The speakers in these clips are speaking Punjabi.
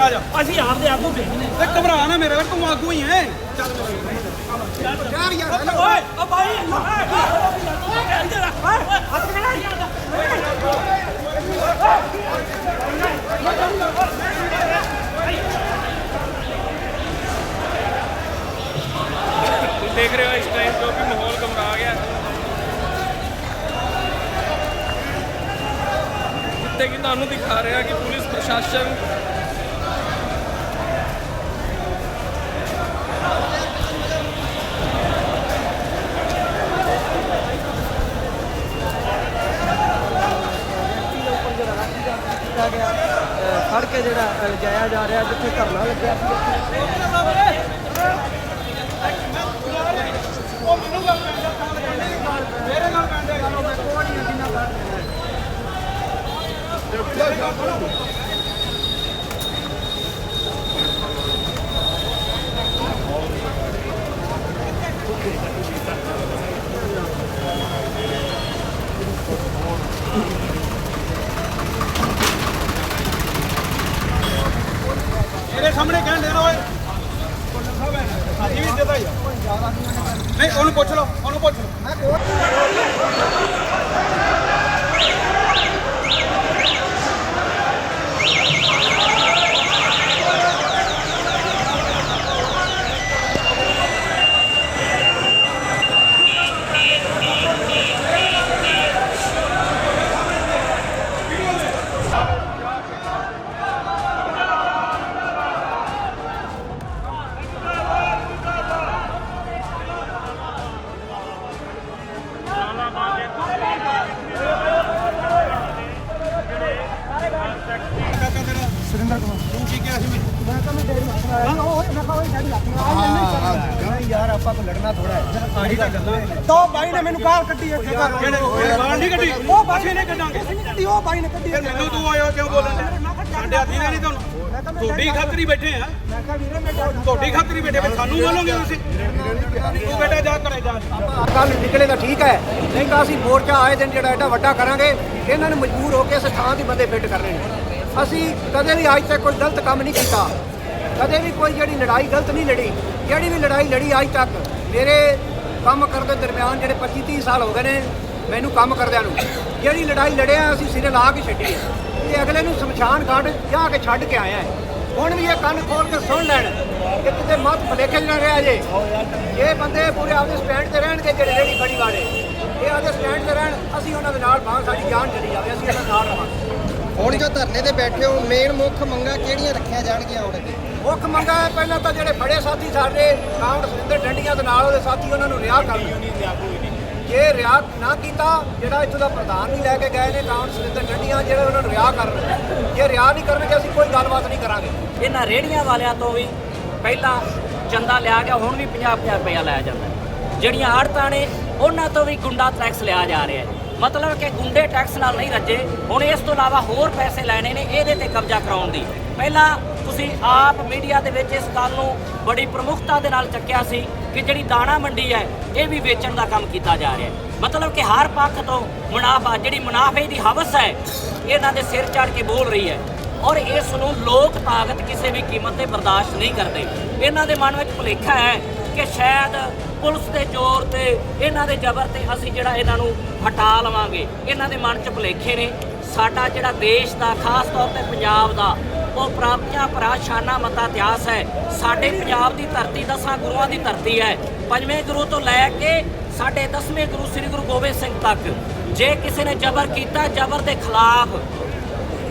ਆ ਜਾ। ਅਸੀਂ ਆਪਦੇ ਆਪ ਨੂੰ ਵੇਖਨੇ ਤੇ ਘਬਰਾ ਨਾ ਮੇਰੇ ਤੂੰ ਆਗੂ ਹੀ ਹੈ। ਯਾਰ ਯਾਰ ਓਏ ਓ ਭਾਈ ਇੱਧਰ ਆ ਹੱਥ ਤੁਸੀਂ ਦੇਖ ਰਹੇ ਹੋ ਇਸ ਟਾਈਮ ਜੋ ਕਿ ਮਾਹੌਲ ਗਮਰਾ ਗਿਆ। ਜਿੱਥੇ ਕਿ ਤੁਹਾਨੂੰ ਦਿਖਾ ਰਿਹਾ ਕਿ ਪੁਲਿਸ ਪ੍ਰਸ਼ਾਸਨ ਕੀਤਾ ਗਿਆ ਅਹ ਫੜ ਕੇ ਜਿਹੜਾ ਅਹ ਜਾ ਰਿਹਾ ਜਿੱਥੇ ਧਰਨਾ ਲੱਗਿਆ ਸੀ ਮੇਰੇ ਸਾਹਮਣੇ ਕਹਿਣ ਦੇਣਾ ਓਏ। ਸਾਡੀ ਵੀ ਇੱਜ਼ਤ ਆਈ ਆ ਨਹੀਂ, ਉਹਨੂੰ ਪੁੱਛ ਲਓ, ਉਹਨੂੰ ਪੁੱਛ ਲਓ। ਸੁਰਿੰਦਰ ਕੁਮਾਰ ਤੂੰ ਕੀ ਕਿਹਾ ਸੀ ਮੈਨੂੰ ਮੈਂ ਤਾਂ ਮੈਂ ਡੇਢ ਮਸਲਾ ਹੈ। ਉਹ ਮੈਂ ਕਹਾਂ ਡੈਡੀ ਲੱਗ ਨਹੀਂ ਯਾਰ ਆਪਾਂ ਕੋ ਲੜਨਾ ਥੋੜਾ ਹੈ। ਆਹੀ ਤਾਂ ਗੱਲਾਂ ਤੋ ਬਾਈ ਨੇ ਮੈਨੂੰ ਗਾਲ ਕੱਢੀ ਇੱਥੇ ਘਰ। ਕਿਹੜੇ ਗਾਲ ਨਹੀਂ ਕੱਢੀ? ਉਹ ਬਾਈ ਅਸੀਂ ਨੇ ਕੱਢਾਂਗੇ ਅਸੀਂ ਨਹੀਂ ਕੱਢੀ। ਉਹ ਬਾਈ ਨੇ ਕੱਢੀ ਫਿਰ ਮੈਨੂੰ ਤੂੰ ਆਇਆ ਕਿਉਂ ਬੋਲਣ ਦੇ ਸਾਡੇ ਹੱਥੀ ਨੇ ਨਹੀਂ ਤੁਹਾਨੂੰ। ਤੁਹਾਡੀ ਖਾਤਰੀ ਬੈਠੇ ਆ। ਮੈਂ ਕਿਹਾ ਵੀਰੇ ਮੈਂ ਡੈਡੀ ਤੁਹਾਡੀ ਖਾਤਰੀ ਬੈਠੇ ਫਿਰ ਸਾਨੂੰ ਬੋਲੋਗੇ ਤੁਸੀਂ। ਤੂੰ ਬੇਟਾ ਜਾ ਕਰੇ ਜਾ। ਕੱਲ ਨਿਕਲੇ ਤਾਂ ਠੀਕ ਹੈ। ਨਹੀਂ ਤਾਂ ਅਸੀਂ ਮੋਰਚਾ ਆਏ ਦਿਨ ਜਿਹੜਾ ਐਡਾ ਵੱਡਾ ਕਰਾਂਗੇ ਇਹਨਾਂ ਨੂੰ ਮਜਬੂਰ ਹੋ ਕੇ ਇਸ ਥਾਂ ਦੀ ਬੰਦੇ ਫਿੱਟ ਕਰਨੇ ਨੇ। ਅਸੀਂ ਕਦੇ ਵੀ ਅੱਜ ਤੱਕ ਕੋਈ ਗਲਤ ਕੰਮ ਨਹੀਂ ਕੀਤਾ। ਕਦੇ ਵੀ ਕੋਈ ਜਿਹੜੀ ਲੜਾਈ ਗਲਤ ਨਹੀਂ ਲੜੀ, ਜਿਹੜੀ ਵੀ ਲੜਾਈ ਲੜੀ ਅੱਜ ਤੱਕ, ਮੇਰੇ ਕੰਮ ਕਰਨ ਦੇ ਦਰਮਿਆਨ ਜਿਹੜੇ 25 30 ਸਾਲ ਹੋ ਗਏ ਨੇ ਮੈਨੂੰ ਕੰਮ ਕਰਦਿਆਂ ਨੂੰ। ਜਿਹੜੀ ਲੜਾਈ ਲੜਿਆ, ਅਸੀਂ ਸਿਰੇ ਲਾ ਕੇ ਛੱਡੀ। ਹੈ ਤੇ ਅਗਲੇ ਨੂੰ ਸ਼ਮਸ਼ਾਨ ਘਾਟ ਜਾ ਕੇ ਛੱਡ ਕੇ ਆਇਆ ਹੁਣ ਵੀ ਇਹ ਕੰਨ ਖੋਲ ਕੇ ਸੁਣ ਲੈਣ ਕਿ ਕਿਤੇ ਮਤ ਭਲੇਖੇ ਨਾ ਰਿਹਾ ਜੇ। ਇਹ ਬੰਦੇ ਪੂਰੇ ਆਪਦੇ ਸਟੈਂਡ ਤੇ ਰਹਿਣਗੇ, ਜਿਹੜੇ ਰੇੜੀ ਖੜੀ ਵਾਲੇ, ਇਹ ਆਪਦੇ ਸਟੈਂਡ ਤੇ ਰਹਿਣ, ਅਸੀਂ ਉਹਨਾਂ ਦੇ ਨਾਲ ਬਾਹਰ ਸਾਡੀ ਜਾਨ ਚਲੀ ਜਾਵੇ, ਅਸੀਂ ਇਹਨਾਂ ਨਾਲ ਰਵਾਂਗੇ। ਹੁਣ ਜੋ ਧਰਨੇ ਤੇ ਬੈਠੇ ਹੋ ਮੇਨ ਮੁੱਖ ਮੰਗਾਂ ਕਿਹੜੀਆਂ ਰੱਖੀਆਂ ਜਾਣਗੀਆਂ ਹੁਣ? ਅੱਗੇ ਮੁੱਖ ਮੰਗਾ ਹੈ ਪਹਿਲਾਂ ਤਾਂ ਜਿਹੜੇ ਫੜੇ ਸਾਥੀ ਸਾਡੇ ਕਾਉਂਟ ਸੁਰਿੰਦਰ ਡੰਡੀਆਂ ਦੇ ਨਾਲ ਉਹਦੇ ਸਾਥੀ ਉਹਨਾਂ ਨੂੰ ਰਿਹਾ ਕਰਨ ਜੇ ਰਿਹਾ ਨਾ ਕੀਤਾ ਜਿਹੜਾ ਇੱਥੋਂ ਦਾ ਪ੍ਰਧਾਨ ਵੀ ਲੈ ਕੇ ਗਏ ਨੇ ਕਾਉਂਟ ਸੁਰਿੰਦਰ ਡੰਡੀਆਂ ਜਿਹੜੇ ਉਹਨਾਂ ਨੂੰ ਰਿਹਾ ਕਰਨ ਜੇ ਰਿਹਾ ਨਹੀਂ ਕਰਨਗੇ ਅਸੀਂ ਕੋਈ ਗੱਲਬਾਤ ਨਹੀਂ ਕਰਾਂਗੇ। ਇਹਨਾਂ ਰੇੜੀਆਂ ਵਾਲਿਆਂ ਤੋਂ ਵੀ ਪਹਿਲਾਂ ਚੰਦਾ ਲਿਆ ਗਿਆ ਹੁਣ ਵੀ 50-50 ਰੁਪਇਆ ਲਿਆ ਜਾਂਦਾ। ਜਿਹੜੀਆਂ ਆੜਤਾਂ ਨੇ ਉਹਨਾਂ ਤੋਂ ਵੀ ਗੁੰਡਾ ਟੈਕਸ ਲਿਆ ਜਾ ਰਿਹਾ ਹੈ। ਮਤਲਬ ਕਿ ਗੁੰਡੇ ਟੈਕਸ ਨਾਲ ਨਹੀਂ ਰੱਜੇ। ਹੁਣ ਇਸ ਤੋਂ ਇਲਾਵਾ ਹੋਰ ਪੈਸੇ ਲੈਣੇ ਨੇ ਇਹਦੇ ਤੇ ਕਬਜ਼ਾ ਕਰਾਉਣ ਦੀ। ਪਹਿਲਾਂ ਤੁਸੀਂ ਆਪ ਮੀਡੀਆ ਦੇ ਵਿੱਚ ਇਸ ਗੱਲ ਨੂੰ ਬੜੀ ਪ੍ਰਮੁਖਤਾ ਦੇ ਨਾਲ ਚੱਕਿਆ ਸੀ ਕਿ ਜਿਹੜੀ ਦਾਣਾ ਮੰਡੀ ਹੈ, ਇਹ ਵੀ ਵੇਚਣ ਦਾ ਕੰਮ ਕੀਤਾ ਜਾ ਰਿਹਾ ਹੈ। ਮਤਲਬ ਕਿ ਹਰ ਪੱਖ ਤੋਂ ਮੁਨਾਫਾ, ਜਿਹੜੀ ਮੁਨਾਫੇ ਦੀ ਹਵਸ ਹੈ, ਇਹਨਾਂ ਦੇ ਸਿਰ ਚੜ ਕੇ ਬੋਲ ਰਹੀ ਹੈ। ਔਰ ਇਸ ਨੂੰ ਲੋਕ ਤਾਕਤ ਕਿਸੇ ਵੀ ਕੀਮਤ ਤੇ ਬਰਦਾਸ਼ਤ ਨਹੀਂ ਕਰਦੇ। ਇਹਨਾਂ ਦੇ ਮਨ ਵਿੱਚ ਭੁਲੇਖਾ ਹੈ ਕਿ ਸ਼ਾਇਦ ਪੁਲਿਸ ਦੇ ਜ਼ੋਰ ਤੇ ਇਹਨਾਂ ਦੇ ਜ਼ਬਰ ਤੇ ਅਸੀਂ ਜਿਹੜਾ ਇਹਨਾਂ ਨੂੰ ਹਟਾ ਲਵਾਂਗੇ। ਇਹਨਾਂ ਦੇ ਮਨ 'ਚ ਭੁਲੇਖੇ ਨੇ। ਸਾਡਾ ਜਿਹੜਾ ਦੇਸ਼ ਦਾ, ਖਾਸ ਤੌਰ ਤੇ ਪੰਜਾਬ ਦਾ, ਉਹ ਪ੍ਰਾਪਤੀਆਂ ਭਰਾ ਸ਼ਾਨਾ ਮਤਾ ਇਤਿਹਾਸ ਹੈ। ਸਾਡੇ ਪੰਜਾਬ ਦੀ ਧਰਤੀ ਦਸਾਂ ਗੁਰੂਆਂ ਦੀ ਧਰਤੀ ਹੈ। ਪੰਜਵੇਂ ਗੁਰੂ ਤੋਂ ਲੈ ਕੇ ਸਾਡੇ ਦਸਵੇਂ ਗੁਰੂ ਸ੍ਰੀ ਗੁਰੂ ਗੋਬਿੰਦ ਸਿੰਘ ਤੱਕ। ਜੇ ਕਿਸੇ ਨੇ ਜ਼ਬਰ ਕੀਤਾ, ਜ਼ਬਰ ਦੇ ਖਿਲਾਫ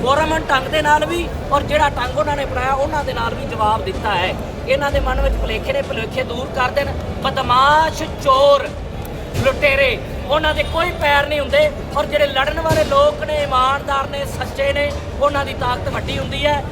ਗੌਰਮੈਂਟ ਢੰਗ ਦੇ ਨਾਲ ਵੀ, ਔਰ ਜਿਹੜਾ ਢੰਗ ਉਹਨਾਂ ਨੇ ਬਣਾਇਆ, ਉਹਨਾਂ ਦੇ ਨਾਲ ਵੀ ਜਵਾਬ ਦਿੱਤਾ ਹੈ। ਇਹਨਾਂ ਦੇ ਮਨ ਵਿੱਚ ਭੁਲੇਖੇ ਨੇ, ਭੁਲੇਖੇ ਦੂਰ ਕਰ ਦੇਣ। ਬਦਮਾਸ਼ ਚੋਰ, ਲੁਟੇਰੇ। ਉਹਨਾਂ ਦੇ ਕੋਈ ਪੈਰ ਨਹੀਂ ਹੁੰਦੇ ਔਰ ਜਿਹੜੇ ਲੜਨ ਵਾਲੇ ਲੋਕ ਨੇ, ਇਮਾਨਦਾਰ ਨੇ, ਸੱਚੇ ਨੇ, ਉਹਨਾਂ ਦੀ ਤਾਕਤ ਵੱਡੀ ਹੁੰਦੀ ਹੈ।